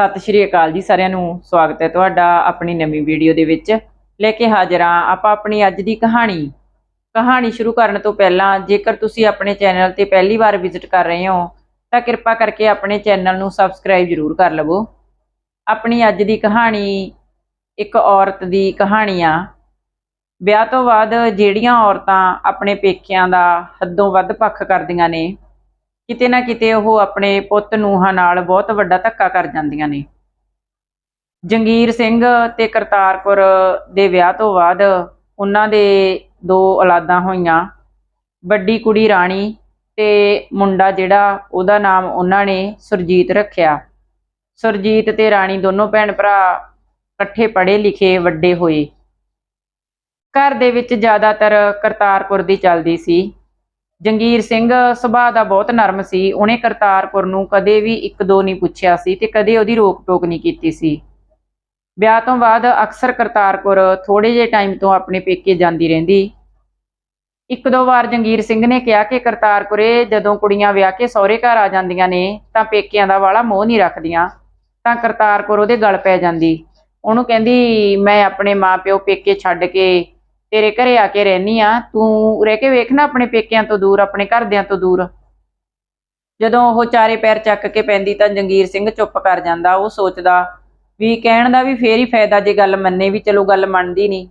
ਸਤਿ ਸ਼੍ਰੀ ਅਕਾਲ ਜੀ ਸਾਰਿਆਂ ਨੂੰ, ਸਵਾਗਤ ਹੈ ਤੁਹਾਡਾ ਆਪਣੀ ਨਵੀਂ ਵੀਡੀਓ ਦੇ ਵਿੱਚ। ਲੈ ਕੇ ਹਾਜ਼ਰ ਹਾਂ ਆਪਾਂ ਆਪਣੀ ਅੱਜ ਦੀ ਕਹਾਣੀ। ਕਹਾਣੀ ਸ਼ੁਰੂ ਕਰਨ ਤੋਂ ਪਹਿਲਾਂ ਜੇਕਰ ਤੁਸੀਂ ਆਪਣੇ ਚੈਨਲ ਤੇ ਪਹਿਲੀ ਵਾਰ ਵਿਜ਼ਿਟ ਕਰ ਰਹੇ ਹੋ, ਤਾਂ ਕਿਰਪਾ ਕਰਕੇ ਆਪਣੇ ਚੈਨਲ ਨੂੰ ਸਬਸਕ੍ਰਾਈਬ ਜ਼ਰੂਰ ਕਰ ਲਵੋ। ਆਪਣੀ ਅੱਜ ਦੀ ਕਹਾਣੀ ਇੱਕ ਔਰਤ ਦੀ ਕਹਾਣੀ ਆ। ਵਿਆਹ ਤੋਂ ਬਾਅਦ ਜਿਹੜੀਆਂ ਔਰਤਾਂ ਆਪਣੇ ਪੇਕਿਆਂ ਦਾ ਹੱਦੋਂ ਵੱਧ ਪੱਖ ਕਰਦੀਆਂ ਨੇ ਕਿਤੇ ਨਾ ਕਿਤੇ ਉਹ ਆਪਣੇ ਪੁੱਤ ਨੂੰਹਾਂ ਨਾਲ ਬਹੁਤ ਵੱਡਾ ਧੱਕਾ ਕਰ ਜਾਂਦੀਆਂ ਨੇ। ਜੰਗੀਰ ਸਿੰਘ ਤੇ ਕਰਤਾਰਪੁਰ ਦੇ ਵਿਆਹ ਤੋਂ ਬਾਅਦ ਉਹਨਾਂ ਦੇ ਦੋ ਔਲਾਦਾਂ ਹੋਈਆਂ। ਵੱਡੀ ਕੁੜੀ ਰਾਣੀ ਤੇ ਮੁੰਡਾ ਜਿਹੜਾ, ਉਹਦਾ ਨਾਮ ਉਹਨਾਂ ਨੇ ਸੁਰਜੀਤ ਰੱਖਿਆ। ਸੁਰਜੀਤ ਤੇ ਰਾਣੀ ਦੋਨੋਂ ਭੈਣ ਭਰਾ ਇਕੱਠੇ ਪੜ੍ਹੇ ਲਿਖੇ ਵੱਡੇ ਹੋਏ। ਘਰ ਦੇ ਵਿੱਚ ਜ਼ਿਆਦਾਤਰ ਕਰਤਾਰਪੁਰ ਦੀ ਚੱਲਦੀ ਸੀ। ਜੰਗੀਰ ਸਿੰਘ ਸੁਭਾਅ ਦਾ ਬਹੁਤ ਨਰਮ ਸੀ। ਉਹਨੇ ਕਰਤਾਰਪੁਰ ਨੂੰ ਕਦੇ ਵੀ ਇੱਕ ਦੋ ਨਹੀਂ ਪੁੱਛਿਆ ਸੀ ਤੇ ਕਦੇ ਉਹਦੀ ਰੋਕ ਟੋਕ ਨਹੀਂ ਕੀਤੀ ਸੀ। ਵਿਆਹ ਤੋਂ ਬਾਅਦ ਅਕਸਰ ਕਰਤਾਰਪੁਰ ਥੋੜੇ ਜਿਹੇ ਟਾਈਮ ਤੋਂ ਆਪਣੇ ਪੇਕੇ ਜਾਂਦੀ ਰਹਿੰਦੀ। ਇੱਕ ਦੋ ਵਾਰ ਜੰਗੀਰ ਸਿੰਘ ਨੇ ਕਿਹਾ ਕਿ ਕਰਤਾਰਪੁਰੇ ਜਦੋਂ ਕੁੜੀਆਂ ਵਿਆਹ ਕੇ ਸਹੁਰੇ ਘਰ ਆ ਜਾਂਦੀਆਂ ਨੇ ਤਾਂ ਪੇਕਿਆਂ ਦਾ ਵਾਲਾ ਮੋਹ ਨਹੀਂ ਰੱਖਦੀਆਂ, ਤਾਂ ਕਰਤਾਰਪੁਰ ਉਹਦੇ ਗਲ ਪੈ ਜਾਂਦੀ। ਉਹਨੂੰ ਕਹਿੰਦੀ, ਮੈਂ ਆਪਣੇ ਮਾਪਿਓ ਪੇਕੇ ਛੱਡ ਕੇ ਤੇਰੇ ਘਰੇ ਆ ਕੇ ਰਹਿਨੀ ਆ, ਤੂੰ ਰਹਿ ਕੇ ਵੇਖ ਨਾ ਆਪਣੇ ਪੇਕਿਆਂ ਤੋਂ ਦੂਰ, ਆਪਣੇ ਘਰਦਿਆਂ ਤੋਂ ਦੂਰ। ਜਦੋਂ ਉਹ ਚਾਰੇ ਪੈਰ ਚੱਕ ਕੇ ਪੈਂਦੀ ਤਾਂ ਜੰਗੀਰ ਸਿੰਘ ਚੁੱਪ ਕਰ ਜਾਂਦਾ, ਉਹ ਸੋਚਦਾ ਵੀ ਕਹਿਣ ਦਾ ਵੀ ਫੇਰ ਹੀ ਫਾਇਦਾ ਜੇ ਗੱਲ ਮੰਨੇ ਵੀ ਚਲੋ ਗੱਲ ਮੰਨਦੀ ਨਹੀਂ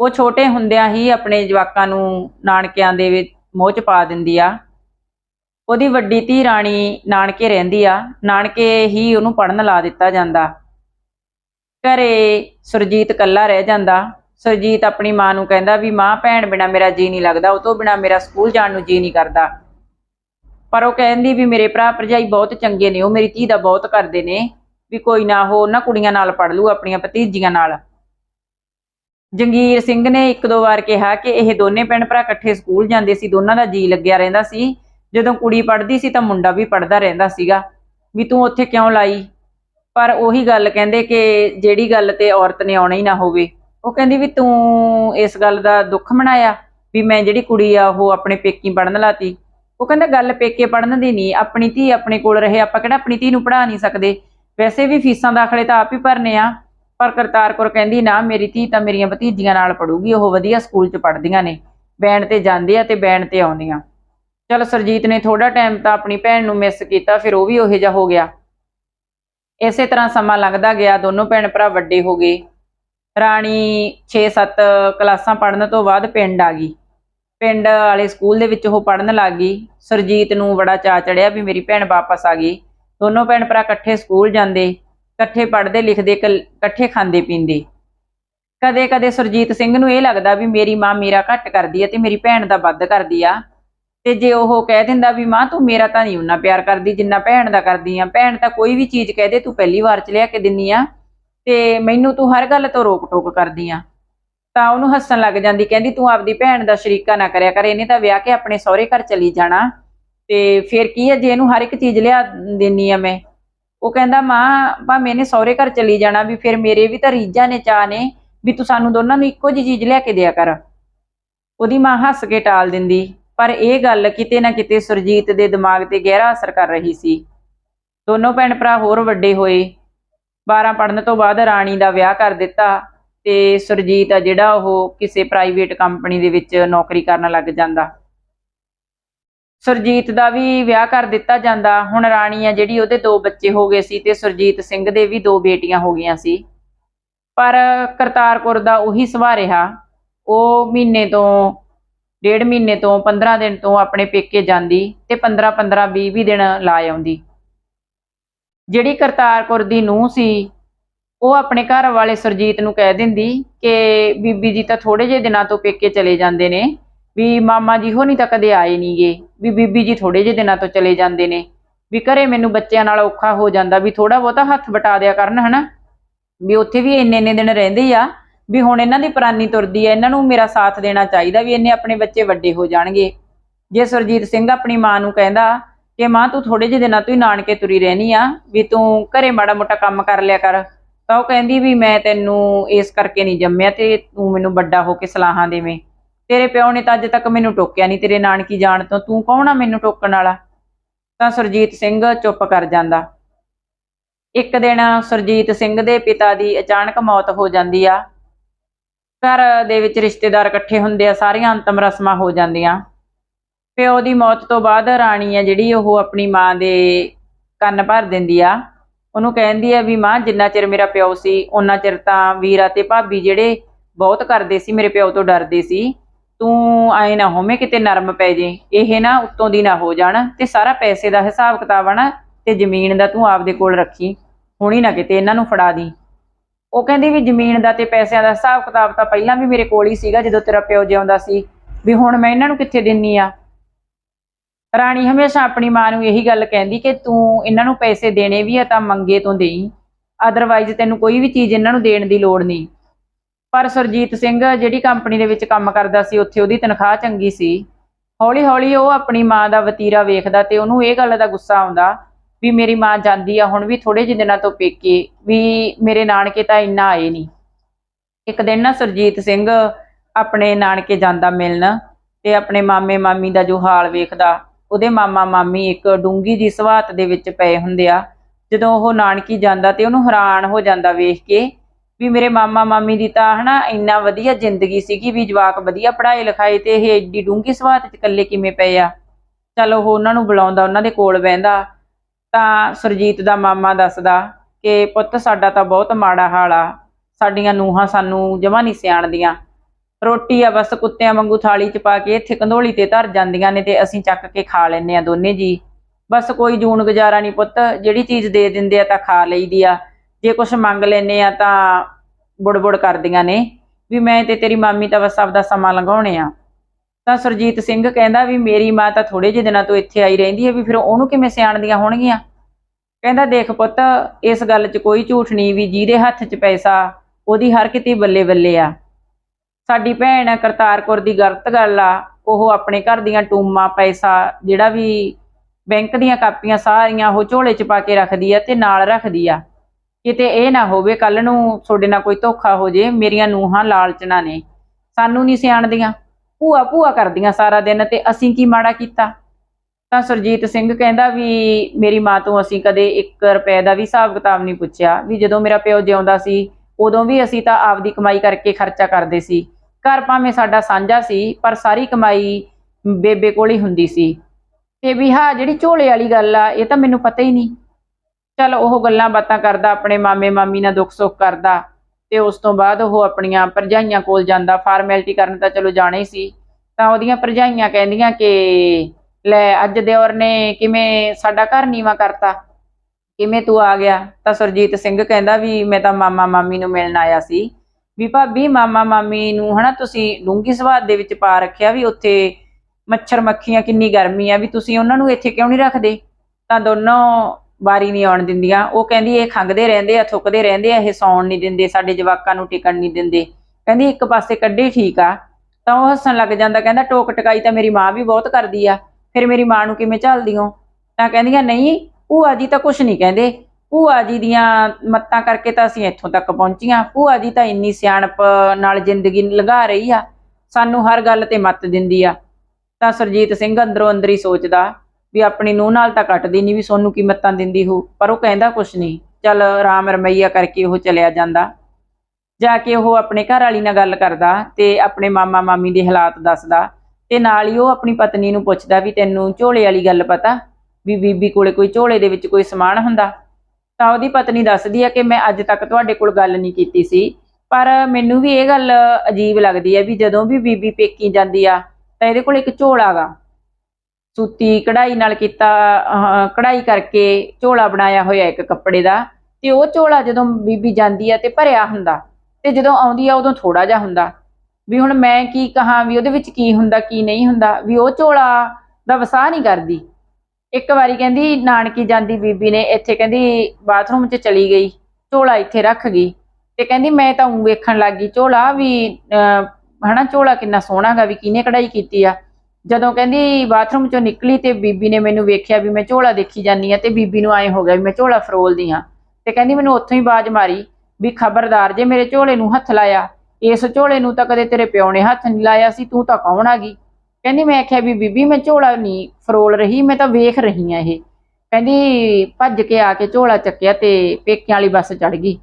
ਉਹ ਛੋਟੇ ਹੁੰਦਿਆਂ ਹੀ ਆਪਣੇ ਜਵਾਕਾਂ ਨੂੰ ਨਾਨਕਿਆਂ ਦੇ ਵਿੱਚ ਮੋਹ ਚ ਪਾ ਦਿੰਦੀ ਆ। ਉਹਦੀ ਵੱਡੀ ਧੀ ਰਾਣੀ ਨਾਨਕੇ ਰਹਿੰਦੀ ਆ, ਨਾਨਕੇ ਹੀ ਉਹਨੂੰ ਪੜਨ ਲਾ ਦਿੱਤਾ ਜਾਂਦਾ। ਘਰੇ ਸੁਰਜੀਤ ਕੱਲਾ ਰਹਿ ਜਾਂਦਾ। ਸੁਰਜੀਤ ਆਪਣੀ ਮਾਂ ਨੂੰ ਕਹਿੰਦਾ ਵੀ ਮਾਂ, ਭੈਣ ਬਿਨਾ ਮੇਰਾ ਜੀ ਨਹੀਂ ਲੱਗਦਾ, ਉਹ ਤੋਂ ਬਿਨਾ ਮੇਰਾ ਸਕੂਲ ਜਾਣ ਨੂੰ ਜੀ ਨਹੀਂ ਕਰਦਾ। ਪਰ ਉਹ ਕਹਿੰਦੀ ਵੀ ਮੇਰੇ ਭਰਾ ਭਰਜਾਈ ਬਹੁਤ ਚੰਗੇ ਨੇ, ਉਹ ਮੇਰੀ ਧੀ ਦਾ ਬਹੁਤ ਕਰਦੇ ਨੇ, ਵੀ ਕੋਈ ਨਾ, ਉਹ ਉਹਨਾਂ ਕੁੜੀਆਂ ਨਾਲ ਪੜ ਲੂ ਆਪਣੀਆਂ ਭਤੀਜੀਆਂ ਨਾਲ। ਜੰਗੀਰ ਸਿੰਘ ਨੇ ਇੱਕ ਦੋ ਵਾਰ ਕਿਹਾ ਕਿ ਇਹ ਦੋਨੇ ਭੈਣ ਭਰਾ ਇਕੱਠੇ ਸਕੂਲ ਜਾਂਦੇ ਸੀ, ਦੋਨਾਂ ਦਾ ਜੀ ਲੱਗਿਆ ਰਹਿੰਦਾ ਸੀ। ਜਦੋਂ ਕੁੜੀ ਪੜ੍ਹਦੀ ਸੀ ਤਾਂ ਮੁੰਡਾ ਵੀ ਪੜ੍ਹਦਾ ਰਹਿੰਦਾ ਸੀਗਾ, ਵੀ ਤੂੰ ਉੱਥੇ ਕਿਉਂ ਲਾਈ? ਪਰ ਉਹੀ ਗੱਲ ਕਹਿੰਦੇ ਕਿ ਜਿਹੜੀ ਗੱਲ ਤੇ ਔਰਤ ਨੇ ਆਉਣਾ ਹੀ ਨਾ ਹੋਵੇ। ਉਹ ਕਹਿੰਦੀ ਵੀ ਤੂੰ ਇਸ ਗੱਲ ਦਾ ਦੁੱਖ ਮਨਾਇਆ, ਵੀ ਮੈਂ ਜਿਹੜੀ ਕੁੜੀ ਆ ਉਹ ਆਪਣੇ ਪੇਕੀ ਪੜਨ ਲਾਤੀ। ਉਹ ਕਹਿੰਦਾ ਗੱਲ ਪੇਕੇ ਪੜਨ ਦੀ ਨਹੀਂ, ਆਪਣੀ ਧੀ ਆਪਣੇ ਕੋਲ ਰਹੇ, ਆਪਾਂ ਕਿਹੜਾ ਆਪਣੀ ਧੀ ਨੂੰ ਪੜ੍ਹਾ ਨਹੀਂ ਸਕਦੇ। ਵੈਸੇ ਵੀ ਫੀਸਾਂ ਦਾਖਲੇ ਤਾਂ ਆਪ ਹੀ ਭਰਨੇ ਆ, ਪਰ ਕਰਤਾਰਪੁਰ ਕਹਿੰਦੀ ਨਾ, ਮੇਰੀ ਧੀ ਤਾਂ ਮੇਰੀਆਂ ਭਤੀਜੀਆਂ ਨਾਲ ਪੜੂਗੀ ਉਹ ਵਧੀਆ ਸਕੂਲ 'ਚ ਪੜ੍ਹਦੀਆਂ ਨੇ। ਬੈਂਡ ਤੇ ਜਾਂਦੇ ਆ ਤੇ ਬੈਂਡ ਤੇ ਆਉਂਦੀਆਂ। ਚਲ ਸਰਜੀਤ ਨੇ ਥੋੜਾ ਟਾਈਮ ਤਾਂ ਆਪਣੀ ਭੈਣ ਨੂੰ ਮਿਸ ਕੀਤਾ, ਫਿਰ ਉਹ ਵੀ ਉਹੋ ਜਿਹਾ ਹੋ ਗਿਆ। ਇਸੇ ਤਰ੍ਹਾਂ ਸਮਾਂ ਲੰਘਦਾ ਗਿਆ, ਦੋਨੋਂ ਭੈਣ ਭਰਾ ਵੱਡੇ ਹੋ ਗਏ। ਰਾਣੀ 6-7 ਕਲਾਸਾਂ ਪੜ੍ਹਨ ਤੋਂ ਬਾਅਦ ਪਿੰਡ ਆ ਗਈ। ਪਿੰਡ ਵਾਲੇ ਸਕੂਲ ਦੇ ਵਿੱਚ ਉਹ ਪੜ੍ਹਨ ਲੱਗ ਗਈ। ਸਰਜੀਤ ਨੂੰ ਬੜਾ ਚਾਅ ਚੜਿਆ ਵੀ ਮੇਰੀ ਭੈਣ ਵਾਪਸ ਆ ਗਈ। ਦੋਨੋਂ ਭੈਣ ਭਰਾ ਇਕੱਠੇ ਸਕੂਲ ਜਾਂਦੇ, ਇਕੱਠੇ ਪੜ੍ਹਦੇ ਲਿਖਦੇ, ਇਕੱਲ- ਇਕੱਠੇ ਖਾਂਦੇ ਪੀਂਦੇ। ਕਦੇ ਕਦੇ ਸੁਰਜੀਤ ਸਿੰਘ ਨੂੰ ਇਹ ਲੱਗਦਾ ਵੀ ਮੇਰੀ ਮਾਂ ਮੇਰਾ ਘੱਟ ਕਰਦੀ ਹੈ ਤੇ ਮੇਰੀ ਭੈਣ ਦਾ ਵੱਧ ਕਰਦੀ ਆ। ਤੇ ਜੇ ਉਹ ਕਹਿ ਦਿੰਦਾ ਵੀ ਮਾਂ ਤੂੰ ਮੇਰਾ ਤਾਂ ਨਹੀਂ ਉਨਾ ਪਿਆਰ ਕਰਦੀ ਜਿੰਨਾ ਭੈਣ ਦਾ ਕਰਦੀ ਆ। ਭੈਣ ਤਾਂ ਕੋਈ ਵੀ ਚੀਜ਼ ਕਹਿ ਦੇ ਤੂੰ ਪਹਿਲੀ ਵਾਰ ਚ ਲਿਆ ਕੇ ਦਿੰਨੀ ਆ। ਤੇ ਮੈਨੂੰ ਤੂੰ ਹਰ ਗੱਲ ਤੋਂ ਰੋਕ ਟੋਕ ਕਰਦੀ ਆ। ਤਾਂ ਉਹਨੂੰ ਹੱਸਣ ਲੱਗ ਜਾਂਦੀ, ਕਹਿੰਦੀ ਤੂੰ ਆਪਦੀ ਭੈਣ ਦਾ ਸ਼ਰੀਕਾ ਨਾ ਕਰਿਆ ਕਰ, ਇਹਨੇ ਤਾਂ ਵਿਆਹ ਕੇ ਆਪਣੇ ਸਹੁਰੇ ਘਰ ਚਲੀ ਜਾਣਾ। ਤੇ ਫਿਰ ਕੀ ਆ, ਜੇ ਇਹਨੂੰ ਹਰ ਇੱਕ ਚੀਜ਼ ਲਿਆ ਦੇਣੀ ਆ ਮੈਂ। ਉਹ ਕਹਿੰਦਾ, ਮਾਂ, ਭਾਵੇਂ ਇਹਨੇ ਸਹੁਰੇ ਘਰ ਚਲੀ ਜਾਣਾ ਵੀ, ਫਿਰ ਮੇਰੇ ਵੀ ਤਾਂ ਰੀਝਾਂ ਨੇ ਚਾਹ ਨੇ, ਵੀ ਤੂੰ ਸਾਨੂੰ ਦੋਨਾਂ ਨੂੰ ਇੱਕੋ ਜਿਹੀ ਚੀਜ਼ ਲਿਆ ਕੇ ਦਿਆ ਕਰ। ਉਹਦੀ ਮਾਂ ਹੱਸ ਕੇ ਟਾਲ ਦਿੰਦੀ, ਪਰ ਇਹ ਗੱਲ ਕਿਤੇ ਨਾ ਕਿਤੇ ਸੁਰਜੀਤ ਦੇ ਦਿਮਾਗ ਤੇ ਗਹਿਰਾ ਅਸਰ ਕਰ ਰਹੀ ਸੀ। ਦੋਨੋਂ ਭੈਣ ਭਰਾ ਹੋਰ ਵੱਡੇ ਹੋਏ। 12 ਪੜ੍ਹਨ ਤੋਂ ਬਾਅਦ ਰਾਣੀ ਦਾ ਵਿਆਹ ਕਰ ਦਿੱਤਾ ਤੇ ਸੁਰਜੀਤ ਆ ਜਿਹੜਾ ਉਹ ਕਿਸੇ ਪ੍ਰਾਈਵੇਟ ਕੰਪਨੀ ਦੇ ਵਿੱਚ ਨੌਕਰੀ ਕਰਨ ਲੱਗ ਜਾਂਦਾ। ਸੁਰਜੀਤ ਦਾ ਵੀ ਵਿਆਹ ਕਰ ਦਿੱਤਾ ਜਾਂਦਾ। ਹੁਣ ਰਾਣੀ ਆ ਜਿਹੜੀ ਉਹਦੇ ਦੋ ਬੱਚੇ ਹੋ ਗਏ ਸੀ ਤੇ ਸੁਰਜੀਤ ਸਿੰਘ ਦੇ ਵੀ ਦੋ ਬੇਟੀਆਂ ਹੋ ਗਈਆਂ ਸੀ। ਪਰ ਕਰਤਾਰਪੁਰ ਦਾ ਉਹੀ ਸੁਭਾਅ ਰਿਹਾ। ਉਹ ਮਹੀਨੇ ਤੋਂ, ਡੇਢ ਮਹੀਨੇ ਤੋਂ 15 ਦਿਨ ਤੋਂ ਆਪਣੇ ਪੇਕੇ ਜਾਂਦੀ ਤੇ 15 15 20 20 ਦਿਨ ਲਾ ਆਉਂਦੀ। ਜਿਹੜੀ ਕਰਤਾਰਪੁਰ ਦੀ ਨੂੰਹ ਸੀ, ਉਹ ਆਪਣੇ ਘਰ ਵਾਲੇ ਸੁਰਜੀਤ ਨੂੰ ਕਹਿ ਦਿੰਦੀ ਕਿ ਬੀਬੀ ਜੀ ਤਾਂ ਥੋੜੇ ਜਿਹੇ ਦਿਨਾਂ ਤੋਂ ਪੇਕੇ ਚਲੇ ਜਾਂਦੇ ਨੇ, ਵੀ ਮਾਮਾ ਜੀ ਹੋ ਨਹੀਂ ਤਾਂ ਕਦੇ ਆਏ ਨਹੀਂਗੇ ਵੀ ਬੀਬੀ ਜੀ ਥੋੜੇ ਜਿਹੇ ਦਿਨਾਂ ਤੋਂ ਚਲੇ ਜਾਂਦੇ ਨੇ, ਵੀ ਘਰੇ ਮੈਨੂੰ ਬੱਚਿਆਂ ਨਾਲ ਔਖਾ ਹੋ ਜਾਂਦਾ, ਵੀ ਥੋੜਾ ਬਹੁਤਾ ਹੱਥ ਵਟਾ ਦਿਆ ਕਰਨ, ਹਨਾ? ਵੀ ਉੱਥੇ ਵੀ ਇੰਨੇ ਇੰਨੇ ਦਿਨ ਰਹਿੰਦੇ ਆ, ਵੀ ਹੁਣ ਇਹਨਾਂ ਦੀ ਪ੍ਰਾਨੀ ਤੁਰਦੀ ਹੈ, ਇਹਨਾਂ ਨੂੰ ਮੇਰਾ ਸਾਥ ਦੇਣਾ ਚਾਹੀਦਾ, ਵੀ ਇੰਨੇ ਆਪਣੇ ਬੱਚੇ ਵੱਡੇ ਹੋ ਜਾਣਗੇ। ਜੇ ਸੁਰਜੀਤ ਸਿੰਘ ਆਪਣੀ ਮਾਂ ਨੂੰ ਕਹਿੰਦਾ ਕਿ ਮਾਂ, ਤੂੰ ਥੋੜੇ ਜਿਹੇ ਦਿਨਾਂ ਤੋਂ ਹੀ ਨਾਨਕੇ ਤੁਰੀ ਰਹਿਣੀ ਆ, ਵੀ ਤੂੰ ਘਰੇ ਮਾੜਾ ਮੋਟਾ ਕੰਮ ਕਰ ਲਿਆ ਕਰ। ਤਾਂ ਉਹ ਕਹਿੰਦੀ ਵੀ ਮੈਂ ਤੈਨੂੰ ਇਸ ਕਰਕੇ ਨਹੀਂ ਜੰਮਿਆ ਤੇ ਤੂੰ ਮੈਨੂੰ ਵੱਡਾ ਹੋ ਕੇ ਸਲਾਹਾਂ ਦੇਵੇਂ। ਤੇਰੇ ਪਿਓ ਨੇ ਤਾਂ ਅੱਜ ਤੱਕ ਮੈਨੂੰ ਟੋਕਿਆ ਨਹੀਂ ਤੇਰੇ ਨਾਨਕੀ ਜਾਣ ਤੋਂ। ਤੂੰ ਕੌਣ ਆ ਮੈਨੂੰ ਟੋਕਣ ਵਾਲਾ? ਤਾਂ ਸੁਰਜੀਤ ਸਿੰਘ ਚੁੱਪ ਕਰ ਜਾਂਦਾ। ਇੱਕ ਦਿਨ ਸੁਰਜੀਤ ਸਿੰਘ ਦੇ ਪਿਤਾ ਦੀ ਅਚਾਨਕ ਮੌਤ ਹੋ ਜਾਂਦੀ ਆ। ਘਰ ਦੇ ਵਿੱਚ ਰਿਸ਼ਤੇਦਾਰ ਇਕੱਠੇ ਹੁੰਦੇ ਆ, ਸਾਰੀਆਂ ਅੰਤਮ ਰਸਮਾਂ ਹੋ ਜਾਂਦੀਆਂ। ਪਿਓ ਦੀ ਮੌਤ ਤੋਂ ਬਾਅਦ ਰਾਣੀ ਆ ਜਿਹੜੀ, ਉਹ ਆਪਣੀ ਮਾਂ ਦੇ ਕੰਨ ਭਰ ਦਿੰਦੀ ਆ। ਉਹਨੂੰ ਕਹਿੰਦੀ ਆ ਵੀ ਮਾਂ, ਜਿੰਨਾ ਚਿਰ ਮੇਰਾ ਪਿਓ ਸੀ ਉਹਨਾਂ ਚਿਰ ਤਾਂ ਵੀਰਾ ਤੇ ਭਾਬੀ ਜਿਹੜੇ ਬਹੁਤ ਕਰਦੇ ਸੀ, ਮੇਰੇ ਪਿਓ ਤੋਂ ਡਰਦੇ ਸੀ। ਤੂੰ ਐ ਨਾ ਹੋਵੇਂ ਕਿਤੇ ਨਰਮ ਪੈ ਜੇ। ਇਹ ਨਾ ਉੱਤੋਂ ਦੀ ਨਾ ਹੋ ਜਾਣ ਤੇ ਸਾਰਾ ਪੈਸੇ ਦਾ ਹਿਸਾਬ ਕਿਤਾਬ ਆ ਨਾ ਤੇ ਜ਼ਮੀਨ ਦਾ ਤੂੰ ਆਪਦੇ ਕੋਲ ਰੱਖੀ। ਹੁਣੀ ਨਾ ਕਿਤੇ ਇਹਨਾਂ ਨੂੰ ਫੜਾ ਦੀ। ਉਹ ਕਹਿੰਦੀ ਵੀ ਜ਼ਮੀਨ ਦਾ ਤੇ ਪੈਸਿਆਂ ਦਾ ਹਿਸਾਬ ਕਿਤਾਬ ਤਾਂ ਪਹਿਲਾਂ ਵੀ ਮੇਰੇ ਕੋਲ ਹੀ ਸੀਗਾ ਜਦੋਂ ਤੇਰਾ ਪਿਓ ਜਿਉਂਦਾ ਸੀ। ਵੀ ਹੁਣ ਮੈਂ ਇਹਨਾਂ ਨੂੰ ਕਿੱਥੇ ਦਿੰਨੀ ਆ? ਰਾਣੀ ਹਮੇਸ਼ਾ ਆਪਣੀ ਮਾਂ ਨੂੰ ਇਹੀ ਗੱਲ ਕਹਿੰਦੀ ਕਿ ਤੂੰ ਇਹਨਾਂ ਨੂੰ ਪੈਸੇ ਦੇਣੇ ਵੀ ਆ ਤਾਂ ਮੰਗੇ ਤੋਂ ਦੇਈ। ਅਦਰਵਾਈਜ਼ ਤੈਨੂੰ ਕੋਈ ਵੀ ਚੀਜ਼ ਇਹਨਾਂ ਨੂੰ ਦੇਣ ਦੀ ਲੋੜ ਨਹੀਂ। ਪਰ ਸੁਰਜੀਤ ਸਿੰਘ ਜਿਹੜੀ ਕੰਪਨੀ ਦੇ ਵਿੱਚ ਕੰਮ ਕਰਦਾ ਸੀ, ਉੱਥੇ ਉਹਦੀ ਤਨਖਾਹ ਚੰਗੀ ਸੀ। ਹੌਲੀ ਹੌਲੀ ਉਹ ਆਪਣੀ ਮਾਂ ਦਾ ਵਤੀਰਾ ਵੇਖਦਾ ਤੇ ਉਹਨੂੰ ਇਹ ਗੱਲ ਦਾ ਗੁੱਸਾ ਆਉਂਦਾ ਵੀ ਮੇਰੀ ਮਾਂ ਜਾਂਦੀ ਆ, ਹੁਣ ਵੀ ਥੋੜੇ ਜਿਹੇ ਦਿਨਾਂ ਤੋਂ ਪੇਕੇ, ਵੀ ਮੇਰੇ ਨਾਨਕੇ ਤਾਂ ਇੰਨਾ ਆਏ ਨਹੀਂ। ਇੱਕ ਦਿਨ ਨਾ ਸੁਰਜੀਤ ਸਿੰਘ ਆਪਣੇ ਨਾਨਕੇ ਜਾਂਦਾ ਮਿਲਣ ਤੇ ਆਪਣੇ ਮਾਮੇ ਮਾਮੀ ਦਾ ਜੋ ਹਾਲ ਵੇਖਦਾ ਉਹਦੇ ਮਾਮਾ ਮਾਮੀ ਇੱਕ ਡੂੰਗੀ ਦੀ ਸਵਾਤ ਦੇ ਵਿੱਚ ਪਏ ਹੁੰਦੇ ਆ। ਜਦੋਂ ਉਹ ਨਾਨਕੀ ਜਾਂਦਾ ਤੇ ਉਹਨੂੰ ਹੈਰਾਨ ਹੋ ਜਾਂਦਾ ਵੇਖ ਕੇ ਵੀ ਮੇਰੇ ਮਾਮਾ ਮਾਮੀ ਦੀ ਤਾਂ ਹਨਾ ਇੰਨਾ ਵਧੀਆ ਜ਼ਿੰਦਗੀ ਸੀਗੀ ਵੀ ਜਵਾਕ ਵਧੀਆ ਪੜ੍ਹਾਈ ਲਿਖਾਏ ਤੇ ਇਹ ਏਡੀ ਡੂੰਗੀ ਸਵਾਤ ਚ ਇਕੱਲੇ ਕਿਵੇਂ ਪਏ ਆ। ਚਲ ਉਹ ਉਹਨਾਂ ਨੂੰ ਬੁਲਾਉਂਦਾ, ਉਹਨਾਂ ਦੇ ਕੋਲ ਬਹਿੰਦਾ। ਤਾਂ ਸੁਰਜੀਤ ਦਾ ਮਾਮਾ ਦੱਸਦਾ ਕਿ ਪੁੱਤ ਸਾਡਾ ਤਾਂ ਬਹੁਤ ਮਾੜਾ ਹਾਲ ਆ। ਸਾਡੀਆਂ ਨੂੰਹਾਂ ਸਾਨੂੰ ਜਮਾ ਨਹੀਂ ਸਿਆਣਦੀਆਂ। ਰੋਟੀ ਆ ਬਸ ਕੁੱਤਿਆਂ ਵਾਂਗੂ ਥਾਲੀ ਚ ਪਾ ਕੇ ਇੱਥੇ ਕੰਧੋਲੀ ਤੇ ਧਰ ਜਾਂਦੀਆਂ ਨੇ ਤੇ ਅਸੀਂ ਚੱਕ ਕੇ ਖਾ ਲੈਨੇ ਆ ਦੋਨੇ ਜੀ। ਬਸ ਕੋਈ ਜੂਨ ਗੁਜ਼ਾਰਾ ਨਹੀਂ ਪੁੱਤ, ਜਿਹੜੀ ਚੀਜ਼ ਦੇ ਦਿੰਦੇ ਆ ਤਾਂ ਖਾ ਲਈਦੀ ਆ। ਜੇ ਕੁਝ ਮੰਗ ਲੈਨੇ ਆ ਤਾਂ ਬੁੜਬੁੜ ਕਰਦੀਆਂ ਨੇ। ਵੀ ਮੈਂ ਤੇ ਤੇਰੀ ਮਾਮੀ ਤਾਂ ਬਸ ਆਪਦਾ ਸਮਾਂ ਲੰਘਾਉਣੇ ਆ। ਤਾਂ ਸੁਰਜੀਤ ਸਿੰਘ ਕਹਿੰਦਾ ਵੀ ਮੇਰੀ ਮਾਂ ਤਾਂ ਥੋੜੇ ਜਿਹੇ ਦਿਨਾਂ ਤੋਂ ਇੱਥੇ ਆਈ ਰਹਿੰਦੀ ਹੈ ਵੀ ਫਿਰ ਉਹਨੂੰ ਕਿਵੇਂ ਸਿਆਣਦੀਆਂ ਹੋਣਗੀਆਂ? ਕਹਿੰਦਾ ਦੇਖ ਪੁੱਤ, ਇਸ ਗੱਲ 'ਚ ਕੋਈ ਝੂਠ ਨਹੀਂ ਵੀ ਜਿਹਦੇ ਹੱਥ 'ਚ ਪੈਸਾ, ਉਹਦੀ ਹਰ ਕਿਤੇ ਬੱਲੇ ਬੱਲੇ ਆ। ਸਾਡੀ ਭੈਣ ਕਰਤਾਰਕੌਰ ਦੀ ਗਲਤ ਗੱਲ ਆ। ਉਹ ਆਪਣੇ ਘਰ ਦੀਆਂ ਟੂਮਾਂ, ਪੈਸਾ, ਜਿਹੜਾ ਵੀ ਬੈਂਕ ਦੀਆਂ ਕਾਪੀਆਂ ਸਾਰੀਆਂ ਉਹ ਝੋਲੇ 'ਚ ਪਾ ਕੇ ਰੱਖਦੀ ਆ ਤੇ ਨਾਲ ਰੱਖਦੀ ਆ। ਕਿਤੇ ਇਹ ਨਾ ਹੋਵੇ ਕੱਲ ਨੂੰ ਤੁਹਾਡੇ ਨਾਲ ਕੋਈ ਧੋਖਾ ਹੋ ਜੇ, ਮੇਰੀਆਂ ਨੂੰਹਾਂ ਲਾਲਚਣਾ ਨੇ। ਸਾਨੂੰ ਨਹੀਂ ਸਿਆਣਦੀਆਂ। ਭੂਆ ਭੂਆ ਕਰਦੀਆਂ ਸਾਰਾ ਦਿਨ ਤੇ ਅਸੀਂ ਕੀ ਮਾੜਾ ਕੀਤਾ? ਤਾਂ ਸੁਰਜੀਤ ਸਿੰਘ ਕਹਿੰਦਾ ਵੀ ਮੇਰੀ ਮਾਂ ਤੋਂ ਅਸੀਂ ਕਦੇ 1 ਰੁਪਏ ਦਾ ਵੀ ਹਿਸਾਬ ਕਿਤਾਬ ਨਹੀਂ ਪੁੱਛਿਆ। ਵੀ ਜਦੋਂ ਮੇਰਾ ਪਿਓ ਜਿਉਂਦਾ ਸੀ, ਉਦੋਂ ਵੀ ਅਸੀਂ ਤਾਂ ਆਪਦੀ ਕਮਾਈ ਕਰਕੇ ਖਰਚਾ ਕਰਦੇ ਸੀ। ਘਰ ਭਾਵੇਂ ਸਾਡਾ ਸਾਂਝਾ ਸੀ, ਪਰ ਸਾਰੀ ਕਮਾਈ ਬੇਬੇ ਕੋਲ ਹੀ ਹੁੰਦੀ ਸੀ। ਤੇ ਵੀ ਹਾਂ, ਜਿਹੜੀ ਝੋਲੇ ਵਾਲੀ ਗੱਲ ਆ, ਇਹ ਤਾਂ ਮੈਨੂੰ ਪਤਾ ਹੀ ਨਹੀਂ। ਚਲ ਉਹ ਗੱਲਾਂ ਬਾਤਾਂ ਕਰਦਾ, ਆਪਣੇ ਮਾਮੇ ਮਾਮੀ ਨਾਲ ਦੁੱਖ ਸੁੱਖ ਕਰਦਾ, ਤੇ ਉਸ ਤੋਂ ਬਾਅਦ ਉਹ ਆਪਣੀਆਂ ਭਰਜਾਈਆਂ ਕੋਲ ਜਾਂਦਾ। ਫਾਰਮੈਲਿਟੀ ਕਰਨ ਤਾਂ ਚਲੋ ਜਾਣਾ ਹੀ ਸੀ। ਤਾਂ ਉਹਦੀਆਂ ਭਰਜਾਈਆਂ ਕਹਿੰਦੀਆਂ ਕਿ, ਲੈ, ਅੱਜ ਦਿਓਰ ਨੇ ਕਿਵੇਂ ਸਾਡਾ ਘਰ ਨੀਵਾ ਕਰਤਾ? ਕਿਵੇਂ ਤੂੰ ਆ ਗਿਆ? ਤਾਂ ਸੁਰਜੀਤ ਸਿੰਘ ਕਹਿੰਦਾ ਵੀ, ਮੈਂ ਤਾਂ ਮਾਮਾ ਮਾਮੀ ਨੂੰ ਮਿਲਣ ਆਇਆ ਸੀ। ਵੀ ਭਾਬੀ, ਮਾਮਾ, ਮਾਮੀ ਨੂੰ ਹਨਾ ਤੁਸੀਂ ਡੂੰਗੀ ਸਵਾਦ ਦੇ ਵਿੱਚ ਪਾ ਰੱਖਿਆ ਵੀ ਉੱਥੇ ਮੱਛਰ ਮੱਖੀਆਂ ਕਿੰਨੀ ਗਰਮੀ ਆ, ਵੀ ਤੁਸੀਂ ਉਹਨਾਂ ਨੂੰ ਇੱਥੇ ਕਿਉਂ ਨਹੀਂ ਰੱਖਦੇ? ਤਾਂ ਦੋਨੋਂ ਵਾਰੀ ਨਹੀਂ ਆਉਣ ਦਿੰਦੀਆਂ। ਉਹ ਕਹਿੰਦੀ, ਇਹ ਖੰਗਦੇ ਰਹਿੰਦੇ ਆ, ਥੁੱਕਦੇ ਰਹਿੰਦੇ ਆ, ਇਹ ਸੌਣ ਨਹੀਂ ਦਿੰਦੇ, ਸਾਡੇ ਜਵਾਕਾਂ ਨੂੰ ਟਿਕਣ ਨਹੀਂ ਦਿੰਦੇ। ਕਹਿੰਦੀ, ਇੱਕ ਪਾਸੇ ਕੱਢੇ ਠੀਕ ਆ, ਤਾਂ ਉਹ ਹੱਸਣ ਲੱਗ ਜਾਂਦਾ, ਕਹਿੰਦਾ, ਟੋਕ ਟਕਾਈ ਤਾਂ ਮੇਰੀ ਮਾਂ ਵੀ ਬਹੁਤ ਕਰਦੀ ਆ, ਫਿਰ ਮੇਰੀ ਮਾਂ ਨੂੰ ਕਿਵੇਂ ਝੱਲਦੀ ਹੋ ਤਾਂ ਕਹਿੰਦੀਆਂ, ਨਹੀਂ, ਭੂਆ ਜੀ ਤਾਂ ਕੁਝ ਨਹੀਂ ਕਹਿੰਦੇ। ਭੂਆ ਜੀ ਦੀਆਂ ਮੱਤਾਂ ਕਰਕੇ ਤਾਂ ਅਸੀਂ ਇੱਥੋਂ ਤੱਕ ਪਹੁੰਚੀਆਂ। ਭੂਆ ਜੀ ਤਾਂ ਇੰਨੀ ਸਿਆਣਪ ਨਾਲ ਜ਼ਿੰਦਗੀ ਲੰਘਾ ਰਹੀ ਆ। ਸਾਨੂੰ ਹਰ ਗੱਲ ਤੇ ਮੱਤ ਦਿੰਦੀ ਆ। ਤਾਂ ਸਰਜੀਤ ਸਿੰਘ ਅੰਦਰੋਂ ਅੰਦਰ ਹੀ ਸੋਚਦਾ ਵੀ ਆਪਣੀ ਨੂੰਹ ਨਾਲ ਤਾਂ ਕੱਟਦੀ ਨਹੀਂ ਵੀ ਸੋਨੂੰ ਕੀ ਮੱਤਾਂ ਦਿੰਦੀ ਹੋ ਪਰ ਉਹ ਕਹਿੰਦਾ ਕੁਛ ਨਹੀਂ ਚੱਲ ਰਾਮ ਰਮਈਆ ਕਰਕੇ ਉਹ ਚਲਿਆ ਜਾਂਦਾ। ਜਾ ਕੇ ਉਹ ਆਪਣੇ ਘਰ ਵਾਲੀ ਨਾਲ ਗੱਲ ਕਰਦਾ ਤੇ ਆਪਣੇ ਮਾਮਾ ਮਾਮੀ ਦੇ ਹਾਲਾਤ ਦੱਸਦਾ। ਤੇ ਨਾਲ ਹੀ ਉਹ ਆਪਣੀ ਪਤਨੀ ਨੂੰ ਪੁੱਛਦਾ ਵੀ ਤੈਨੂੰ ਝੋਲੇ ਵਾਲੀ ਗੱਲ ਪਤਾ? ਵੀ ਬੀਬੀ ਕੋਲੇ ਕੋਈ ਝੋਲੇ ਦੇ ਵਿੱਚ ਕੋਈ ਸਮਾਨ ਹੁੰਦਾ? ਤਾਂ ਉਹਦੀ ਪਤਨੀ ਦੱਸਦੀ ਆ ਕਿ ਮੈਂ ਅੱਜ ਤੱਕ ਤੁਹਾਡੇ ਕੋਲ ਗੱਲ ਨਹੀਂ ਕੀਤੀ ਸੀ। ਪਰ ਮੈਨੂੰ ਵੀ ਇਹ ਗੱਲ ਅਜੀਬ ਲੱਗਦੀ ਹੈ ਵੀ ਜਦੋਂ ਵੀ ਬੀਬੀ ਪੇਕੀ ਜਾਂਦੀ ਆ, ਤਾਂ ਇਹਦੇ ਕੋਲ ਇੱਕ ਝੋਲਾ ਗਾ। ਸੂਤੀ ਕਢਾਈ ਨਾਲ ਕੀਤਾ ਕਢਾਈ ਕਰਕੇ ਝੋਲਾ ਬਣਾਇਆ ਹੋਇਆ ਇੱਕ ਕੱਪੜੇ ਦਾ, ਤੇ ਉਹ ਝੋਲਾ ਜਦੋਂ ਬੀਬੀ ਜਾਂਦੀ ਆ ਤੇ ਭਰਿਆ ਹੁੰਦਾ, ਤੇ ਜਦੋਂ ਆਉਂਦੀ ਆ ਉਦੋਂ ਥੋੜਾ ਜਿਹਾ ਹੁੰਦਾ। ਵੀ ਹੁਣ ਮੈਂ ਕੀ ਕਹਾਂ, ਵੀ ਉਹਦੇ ਵਿੱਚ ਕੀ ਹੁੰਦਾ, ਕੀ ਨਹੀਂ ਹੁੰਦਾ, ਵੀ ਉਹ ਝੋਲਾ ਦਾ ਵਸਾਹ ਨਹੀਂ ਕਰਦੀ। ਇੱਕ ਵਾਰੀ ਕਹਿੰਦੀ ਨਾਨਕੀ ਜਾਂਦੀ ਬੀਬੀ ਨੇ ਇੱਥੇ ਕਹਿੰਦੀ ਬਾਥਰੂਮ 'ਚ ਚਲੀ ਗਈ ਝੋਲਾ ਇੱਥੇ ਰੱਖ ਗਈ। ਤੇ ਕਹਿੰਦੀ ਮੈਂ ਤਾਂ ਊਂ ਵੇਖਣ ਲੱਗ ਗਈ ਝੋਲਾ ਵੀ ਅਹ, ਹਨਾ ਝੋਲਾ ਕਿੰਨਾ ਸੋਹਣਾ ਗਾ ਵੀ ਕਿਹਨੇ ਕਢਾਈ ਕੀਤੀ ਆ। ਜਦੋਂ ਕਹਿੰਦੀ ਬਾਥਰੂਮ 'ਚੋਂ ਨਿਕਲੀ ਤੇ ਬੀਬੀ ਨੇ ਮੈਨੂੰ ਵੇਖਿਆ ਵੀ ਮੈਂ ਝੋਲਾ ਦੇਖੀ ਜਾਨੀ ਆ ਤੇ ਬੀਬੀ ਨੂੰ ਐ ਹੋ ਗਿਆ ਵੀ ਮੈਂ ਝੋਲਾ ਫਰੋਲਦੀ ਆ। ਤੇ ਕਹਿੰਦੀ ਮੈਨੂੰ ਉੱਥੋਂ ਹੀ ਬਾਜ਼ ਮਾਰੀ ਵੀ ਖਬਰਦਾਰ ਜੇ ਮੇਰੇ ਝੋਲੇ ਨੂੰ ਹੱਥ ਲਾਇਆ ਇਸ ਝੋਲੇ ਨੂੰ ਤਾਂ ਕਦੇ ਤੇਰੇ ਪਿਓ ਨੇ ਹੱਥ ਨਹੀਂ ਲਾਇਆ ਸੀ ਤੂੰ ਤਾਂ ਕੌਣ ਆ ਗਈ? ਕਹਿੰਦੀ ਮੈਂ ਆਖਿਆ ਵੀ ਬੀਬੀ ਮੈਂ ਝੋਲਾ ਨਹੀਂ ਫਰੋਲ ਰਹੀ, ਮੈਂ ਤਾਂ ਵੇਖ ਰਹੀ ਆ ਇਹ। ਕਹਿੰਦੀ ਭੱਜ ਕੇ ਆ ਕੇ ਝੋਲਾ ਚੱਕਿਆ ਤੇ ਪੇਕਿਆਂ ਵਾਲੀ ਬੱਸ ਚੜ ਗਈ।